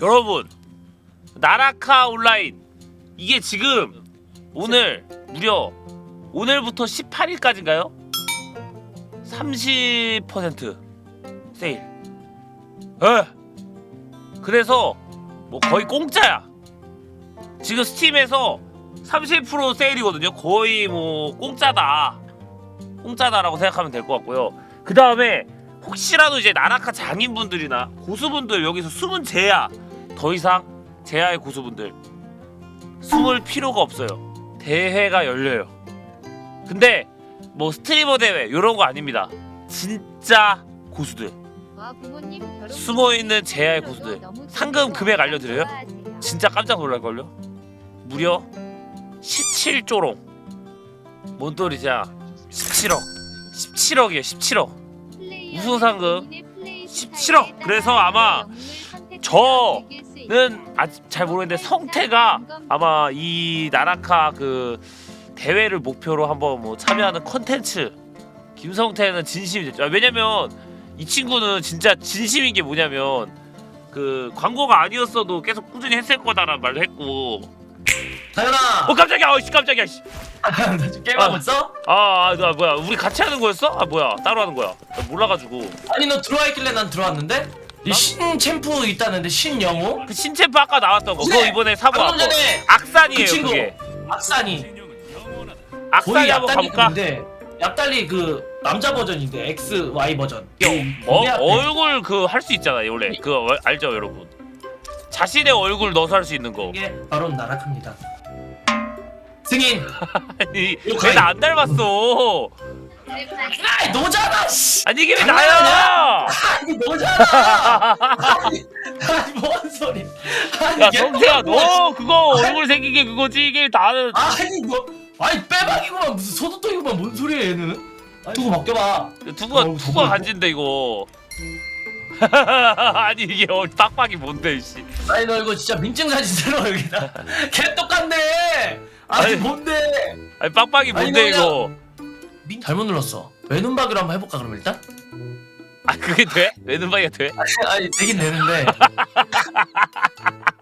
여러분 나라카 온라인 이게 지금 오늘 무려 오늘부터 18일까지인가요? 30% 세일. 에. 그래서 뭐 거의 공짜야. 지금 스팀에서 30% 세일이거든요. 거의 뭐 공짜다. 공짜다라고 생각하면 될 것 같고요. 그 다음에 혹시라도 이제 나라카 장인분들이나 고수분들 여기서 숨은 제야 더 이상 제야의 고수분들 숨을 필요가 없어요. 대회가 열려요. 근데 뭐 스트리머 대회 이런 거 아닙니다. 진짜 고수들 숨어 있는 제야의 고수들 상금 금액 알려드려요? 진짜 깜짝 놀랄 걸요. 무려 17조롱. 뭔 소리냐? 17억. 17억이에요. 17억. 우승 상금 17억. 그래서 아마 저는 아직 잘 모르겠는데 성태가 아마 이 나라카 그 대회를 목표로 한번 뭐 참여하는 컨텐츠 김성태는 진심이죠. 아, 왜냐면 이 친구는 진짜 진심인 게 뭐냐면 그 광고가 아니었어도 계속 꾸준히 했을 거다라는 말도 했고 다현아 어 깜짝이야 어씨 깜짝이야 씨. 나 지금 게임하고 아. 있어? 아, 아, 나 뭐야. 우리 같이 하는 거였어? 아 뭐야. 따로 하는 거야. 나 몰라가지고. 아니 너 들어와 있길래 난 들어왔는데? 이신 챔프 있다는데 신영호? 그 신챔프 아까 나왔던 거. 그거 그래. 이번에 사고 방금 왔고. 전에 악산이에요 그 친구. 그게. 악산이. 악산이 거의 한번 가볼까? 얍달리인데 얍달리 그 남자 버전인데 X Y 버전. 어, 이 앞에. 얼굴 그 할 수 있잖아요 원래. 그거 월- 알죠 여러분? 자신의 얼굴 넣어서 할 수 있는 거. 이게 바로 나락합니다 승인. 아니 이거 왜나 안 닮았어? 아이 너잖아 씨. 아니 이게 왜 장난 나야? 아니 너잖아. 아니 아니 뭔 소리. 아니 야 이게 성태야 뭐야, 너 그거 얼굴 생긴 게 그거지? 이게 나는 아니 뭐 아니 빼박이구만. 무슨 소도떡이구만. 뭔 소리야 얘는? 두고 두고 어우, 두고 저거 간진데 이거. 아니 이게 어, 빡빡이 뭔데 씨. 아니 너 이거 진짜 민증 사진 들어 여기다. 개 똑같네 아니, 아니, 뭔데? 아니 빡빡이 아니, 뭔데 너냐? 이거? 민 잘못 눌렀어. 외눈박이로 한번 해볼까 그럼 일단? 아 그게 돼? 왼눈박이가 돼? 아니 되긴 되는데.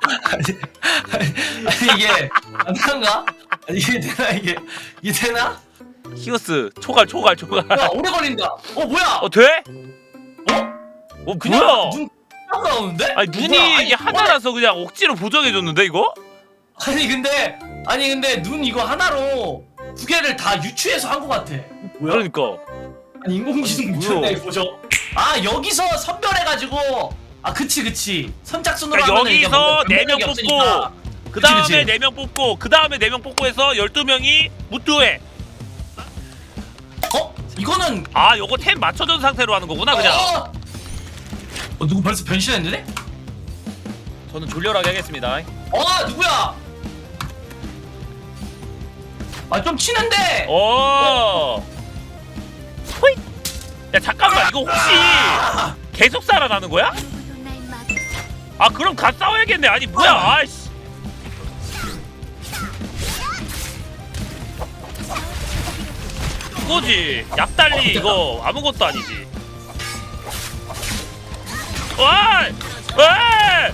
아니, 아니, 아니 이게 가능한가? 아니 이게 되나 이게? 이게 되나? 히오스 초갈 초갈 초갈. 야 오래 걸린다. 어 뭐야? 어 돼? 어? 어 그냥 뭐야? 눈 나오는데? 아니 눈이 뭐야? 아니, 이게 하나라서 그냥 억지로 보정해줬는데 이거? 아니 근데 아니 근데 눈 이거 하나로 두 개를 다 유추해서 한 것 같아 뭐야 그러니까 아니 인공지능 뭐야? 미쳤네 보죠. 아 여기서 선별해가지고 아 그치 그치 선착순으로 그러니까 하면은 이게 여기서 뭔가 네명 없으니까. 그 그치, 다음에 그치. 네 명 뽑고 그 다음에 네 명 뽑고 해서 12명이 무뚜해 어 이거는 아 요거 템 맞춰준 상태로 하는 거구나 그냥 어! 어 누구 벌써 변신했는데? 저는 졸렬하게 하겠습니다 어 누구야? 아 좀 치는데. 오 호잇! 야 잠깐만. 이거 혹시 아! 계속 살아나는 거야? 아 그럼 가 싸워야겠네. 아니 뭐야. 아이씨. 이거지. 약달리 이거 아무것도 아니지. 와이! 와이!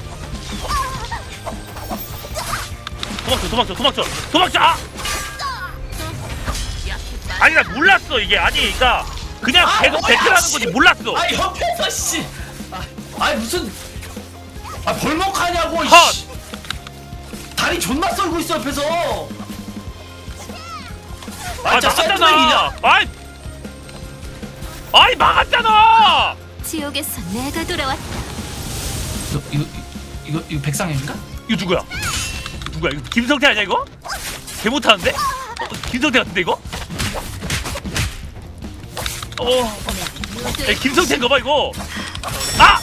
도망쳐 도망쳐 도망쳐. 도망쳐! 아 아니 나 몰랐어 이게 아니 그니까 그냥 아, 계속 뭐야, 배틀하는 씨. 거지 몰랐어 아 옆에서 씨. 아, 아니 무슨 아 벌목하냐고. 컷! 씨. 다리 존나 썰고 있어 옆에서. 아 진짜? 막았잖아 아이 아이 막았잖아 지옥에서 내가 돌아왔다. 이거 이거 이거 이거 백상현인가? 이거 누구야 누구야 이거 김성태 아니야 이거 개 못하는데 어, 김성태 같은데 이거 어. 야, 김성태인가 봐 이거. 아!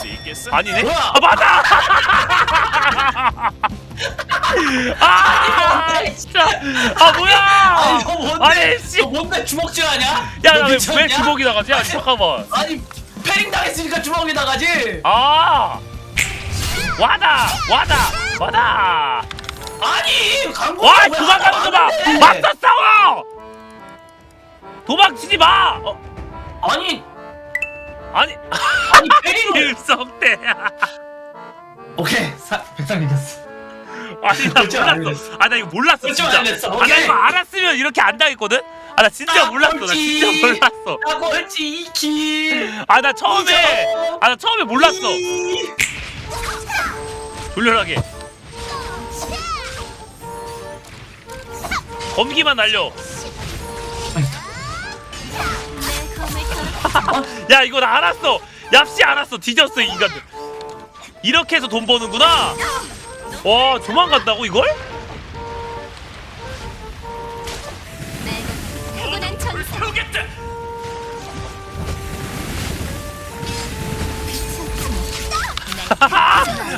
아니네? 아 맞아! 아! 진짜. 아 뭐야! 뭔데? 아니 씨. 너 뭔데 주먹질 하냐? 너 야나왜 미쳤냐? 왜 주먹이 나가지? 야 잠깐만. 아니 패링 당했으니까 주먹이 나가지. 아! 와다! 와다! 와다! 아니 강국. 와 도망가는 거 봐 맞서 싸워! 도망치지 마! 어, 아니 아니 아니 베리로 김성태 오케이 사, 백상 이겼어. 아니 나안 몰랐어. 아 나 이거 몰랐어 진짜. 안 됐어. 아나 오케이. 이거 알았으면 이렇게 안 당했거든? 아 나 진짜 아, 몰랐어. 나. 진짜 몰랐어. 나 걸지 2킬 아나 처음에 아 나 처음에 몰랐어. 졸렬하게. 검기만 날려 야 이거 나 알았어 얍씨 알았어 뒤졌어 이 인간들 이렇게 해서 돈 버는구나 와 도망간다고 이걸? 내가 타고난 천사 모르겠다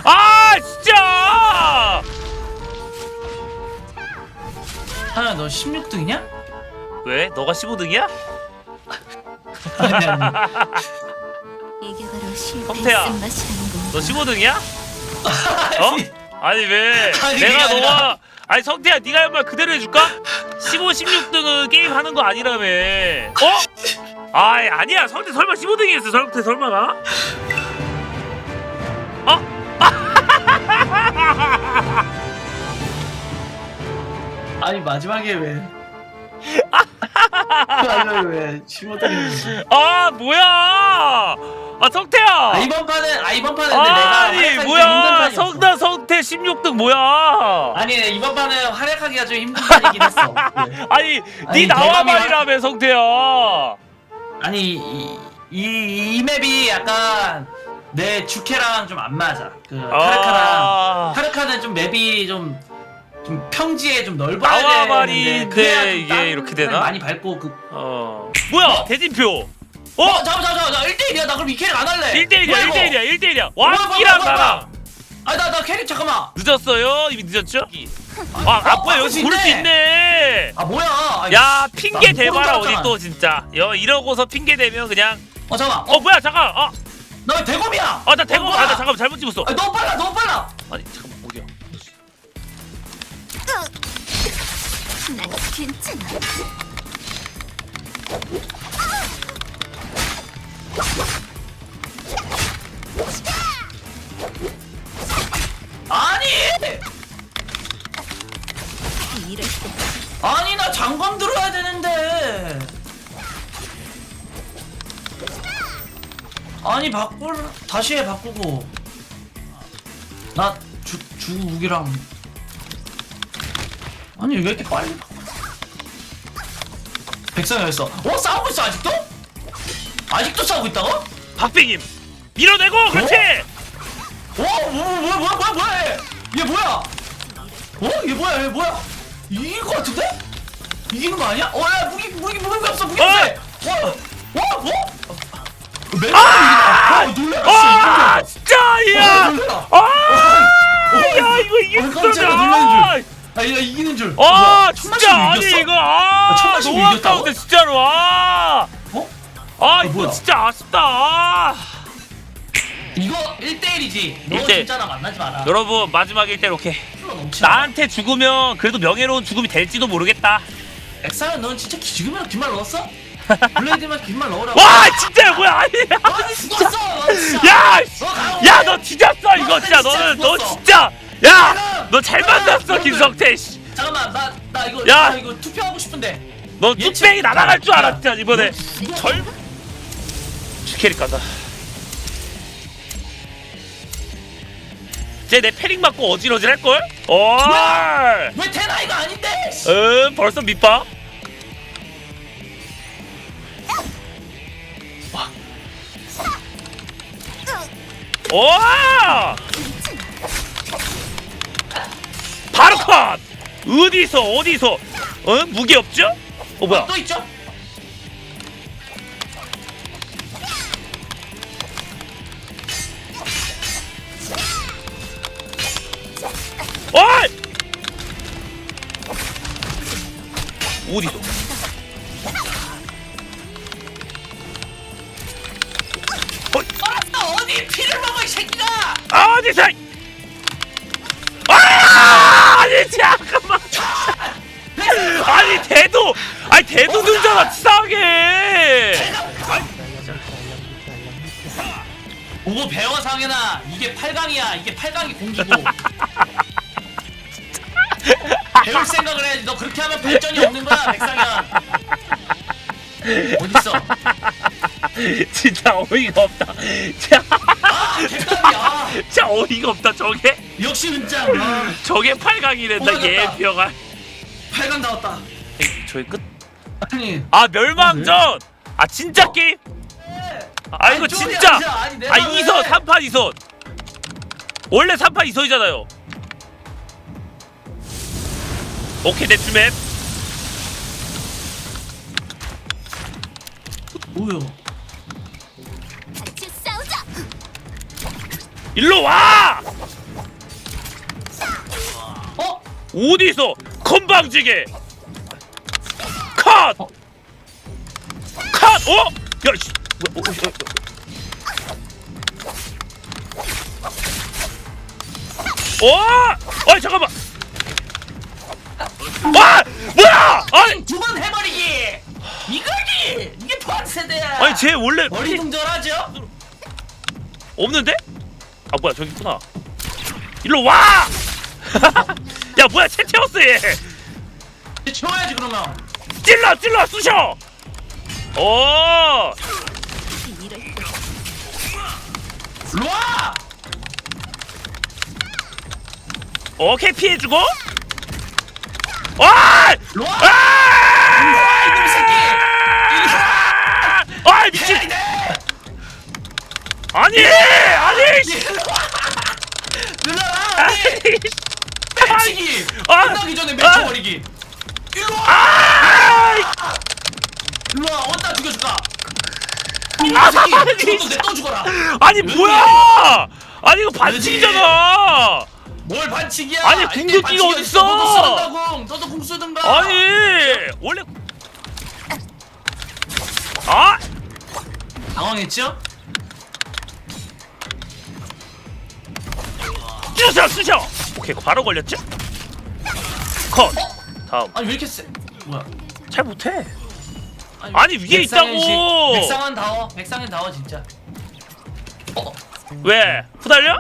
아 진짜 하나 너 16등이냐? 왜? 너가 15등이야? 아니 아니 이게 바로 실패의 성태야. 쓴맛이라는 너 15등이야? 어? 아니 왜 아니, 내가 그게 너가 아니라. 아니 성태야 네가 한 말 그대로 해줄까? 15, 16등은 게임 하는 거 아니라며 어? 아이 아니야 성태 설마 15등이었어 성태 설마가? 어? 아니 마지막에 왜 왜 15등이지. 아 뭐야? 아 성태야! 아 이번 판은 아 이번 판은 근데 내가 아니 활약하기 좀 힘든 뭐야 판이었어. 성나 성태 16등 뭐야? 아니 이번 판은 활약하기가 좀 힘든 판이긴 했어. 네. 아니 네. 아니, 나와 대감이- 말이라며 성태야. 아니 이, 이, 이 맵이 약간 내 주캐랑 좀 안 맞아. 그 타르카랑 아 타르카는 좀 맵이 좀, 좀 평지에 좀 넓어야 나와 되는데 말인데 그래야 좀 이게 다른 이렇게 사람이 되나? 많이 밟고 그 어. 뭐야? 대진표. 어? 어? 잠깐 잠깐 잠깐 1대1이야. 나 그럼 이 캐릭 안 할래. 1대1이야 뭐야, 이거? 1대1이야 1대1이야. 뭐야, 왕기랑 뭐야, 뭐야, 나랑 아니 나나 캐릭 잠깐만. 늦었어요? 이미 늦었죠? 아 아빠 어, 여기 그럴 고를 수수 있네. 아 뭐야? 아니, 야 핑계 나 대봐라 모르는 어디 줄또 진짜. 여 이러고서 핑계 대면 그냥. 어 잠깐만. 어 뭐야 잠깐. 나왜 대검이야? 대고 어, 아나 뭐야? 잠깐 잘못 집었어. 아니, 너무 빨라 너무 빨라. 아니 잠깐만 난 괜찮아. 아니! 이럴 때. 아니 나 장검 들어야 되는데. 아니 바꿀 다시 해 바꾸고. 나 주 주욱이랑 아니 왜 이렇게 빨리? 백성이었어 어 싸우고 있어 아직도? 아직도 싸우고 있다고? 박빙임 밀어내고 그렇지 어? 뭐야 뭐야 뭐야 뭐야 뭐야 얘? 얘 뭐야? 어? 얘 뭐야 얘 뭐야? 이긴 거 같은데? 이기는 거 아니야? 어, 야, 무기, 무기, 무기 없어, 무기 어! 없어. 와, 와, 뭐? 맨날 아! 어, 놀래라, 아 씨, 진짜 야 거. 놀래라. 아 야 이거 어, 깜짝이야, 놀라는 줄. 아, 얘 이기는 줄. 아 뭐야, 진짜 아니 이겼어? 이거 아 아, 천마씩 너무 이겼다고? 아까운데 진짜로 아. 어? 아 어, 이거 뭐야? 진짜 아쉽다 아. 이거 1대1이지. 너일대 일. 진짜 나 만나지 마라. 여러분 마지막 1대 오케이 넘치나. 나한테 죽으면 그래도 명예로운 죽음이 될지도 모르겠다 엑사는 넌 진짜 지금이라도 긴말 넣었어? 블레이드만 긴말 넣으라고. 와 진짜 뭐야 아니 아니, 죽었어. 너 진짜. 야 너. 야너 뒤졌어 이거 진짜 진짜 너는 너. 진짜 야 너 잘 만났어 김성태 씨. 잠깐만 나 나 이거 야! 나 이거 투표하고 싶은데 너얘 뚝배기 날아갈 줄 야, 알았지 이번에 너- 절 주캐릭 간다 이제 내 패링 맞고 어질어질 할걸? 어. 왜 테나이가 아닌데? 씨. 음 벌써 밑밥 와 어디서 어디서? 어? 무기 없죠? 어 뭐야? 또 있죠? 어이 어디서? 알았어 어디 피를 먹어 이 새끼가? 어디서 아니 대도 아니 대도 들잖아 치사하게 보고 배워 상현아. 이게 8강이야. 이게 8강이 공기고. 배울 생각을 해야지. 너 그렇게 하면 발전이 없는 거야 백상현. 어딨어? 진짜 어이가 없다. 진짜, 아 개값이야. 진짜 어이가 없다. 저게. 역시 은장 아, 저게 8강이란다. 뽑아졌다. 예표가. 8강 나왔다 저희 끝. 아니 아 멸망전. 아 진짜 게임. 아 이거 아니, 쫄이 진짜. 아니, 내가 아 왜- 2선 3판 2선. 원래 3판 2선이잖아요. 오케이 대추맵. 뭐야 같이 싸우자. 일로 와. 어? 어디서 건방지게 컷! 어? 컷! 어? 야, 씨. 뭐, 어, 어, 어. 어? 아니 잠깐만. 와! 뭐야? 아니, 두 번 해버리기 이거지 이게 포한 세대야 아니 쟤 원래 어리둥절하죠? 없는데? 아 뭐야 저기 있구나. 일로 와! 야 뭐야 채 채웠어 얘. 치워야지 그러면 찔러 찔러 쑤셔. 오. 로아 오케이 피해주고. 와! 로아 아! 이놈 새끼! 아 미친! 해야 돼 아니 아니! 씨. 누나라 아니, 맺히기 아! 끝나기 전에 맺혀버리기 일로 와 아! 일로 와 어디다 죽여줄까 아, 이놈 새끼 죽어도 내또 죽어라 아니 뭐야? 아니 이거 반칙이잖아. 뭘 반칙이야 아니, 궁극기가. 어딨어? 너도 너도 궁 쓰든가 아니 원래 아 당황했죠? 쑤셔 쑤셔. 오케이 바로 걸렸지? 컷. 다음 아니 왜 이렇게 세 뭐야 잘 못해. 아니, 위에 백상현 있다고! 씨, 백상현 다워 백상현 다워 진짜 어? 왜 후달려?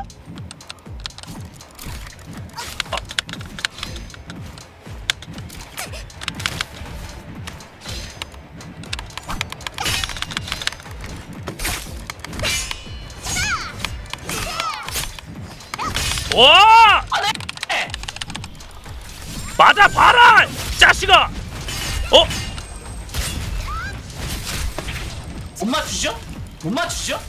맞아 봐라! 자식아! 어? 못 맞추죠? 못 맞추죠?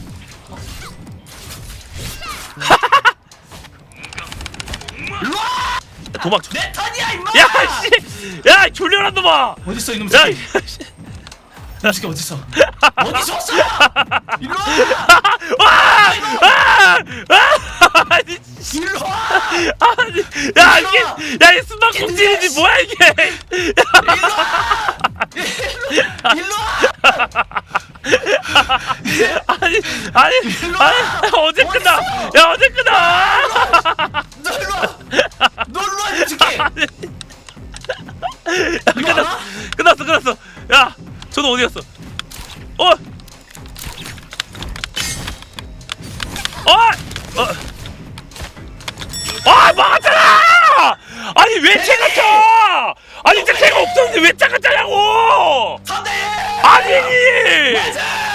일로 와! 도망쳐 내 턴이야 임마! 야 씨! 야 졸려란 놈아! 어딨어 이놈 야! 새끼 이 씨. 이놈 새끼 어딨어 어디서 왔어 일로 와! 와! 아! 아! 아니 일로 와! 아니 야 이게 야이 숨바꼭질이지 뭐야 이게 일로 와! 일로 와! 아니 아니 아니 어제 끝나 야 어제 끝나 너 일로 와! 너 일로 와! 이 새끼! 일로 와! 끝났어 끝났어 야 저는 어디 갔어 어 어! 어! 왜 채가 쳐! 아니 채가 없었는데 왜 차가 짜냐고! 선대! 아니!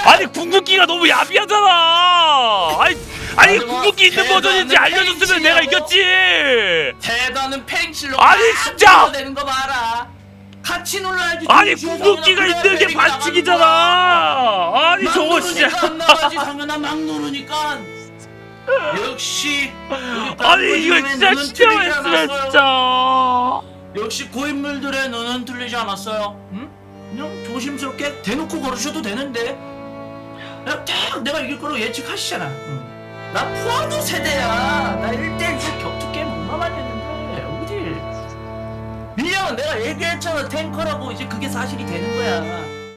아니 궁극기가 너무 야비하잖아! 아니 아니 궁극기 있는 버전인지 알려줬으면 내가? 이겼지! 대단은 팽실로 아니, 진짜! 되는 거 봐라 같이 눌러야지 아니 궁극기가 있는 게 반칙이잖아! 아니 막 저거 누르니까 진짜 안 나가지 당연한 막 누르니까 역시 아니 이거 딴 진짜 않았어요. 진짜. 역시 고인물들의 눈은 틀리지 않았어요. 응? 그냥 조심스럽게 대놓고 걸으셔도 되는데. 그냥 딱 내가 이길 거로 예측하시잖아. 응. 나 푸아도 세대야. 나 1대1 격투 게임 얼마 많이 했는데. 어디? 밀려면 내가 얘기했잖아. 탱커라고. 이제 그게 사실이 되는 거야